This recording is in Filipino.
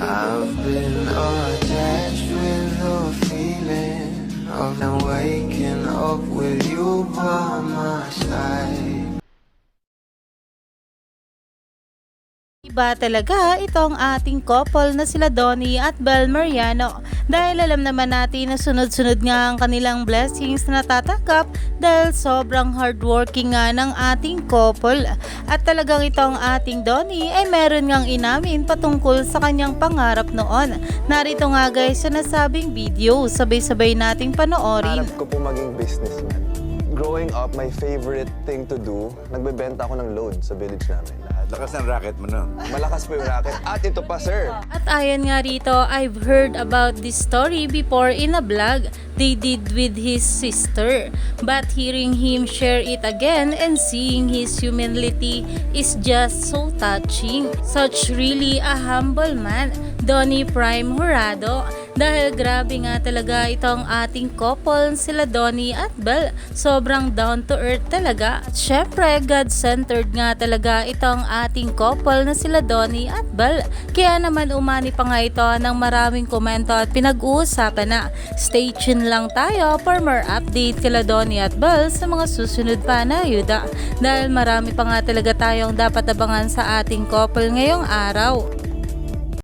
I've been attached with the feeling of now waking up with you by my side. Iba talaga itong ating couple na sila Donnie at Bel Mariano dahil alam naman natin na sunod-sunod nga ang kanilang blessings na natatanggap dahil sobrang hardworking nga ng ating couple at talagang itong ating Donnie ay meron ngang inamin patungkol sa kanyang pangarap noon. Narito nga guys sa nasabing video, sabay-sabay nating panoorin. Pangarap ko po maging businessman. Growing up, my favorite thing to do, nagbebenta ako ng load sa village namin. Lahat. Lakas ng racket mo, no? Malakas po yung racket. At ito pa, sir. At ayon nga rito, I've heard about this story before in a vlog they did with his sister. But hearing him share it again and seeing his humility is just so touching. Such really a humble man, Donnie Prime Jurado. Dahil grabe nga talaga itong ating couple, sila Donnie at Belle. Sobrang down to earth talaga. At syempre, God-centered nga talaga itong ating couple na sila Donnie at Belle. Kaya naman umani pa nga ito ng maraming komento at pinag-uusapan na. Stay tuned lang tayo for more update kila Donnie at Belle sa mga susunod pa na ayuda. Dahil marami pa nga talaga tayong dapat abangan sa ating couple ngayong araw.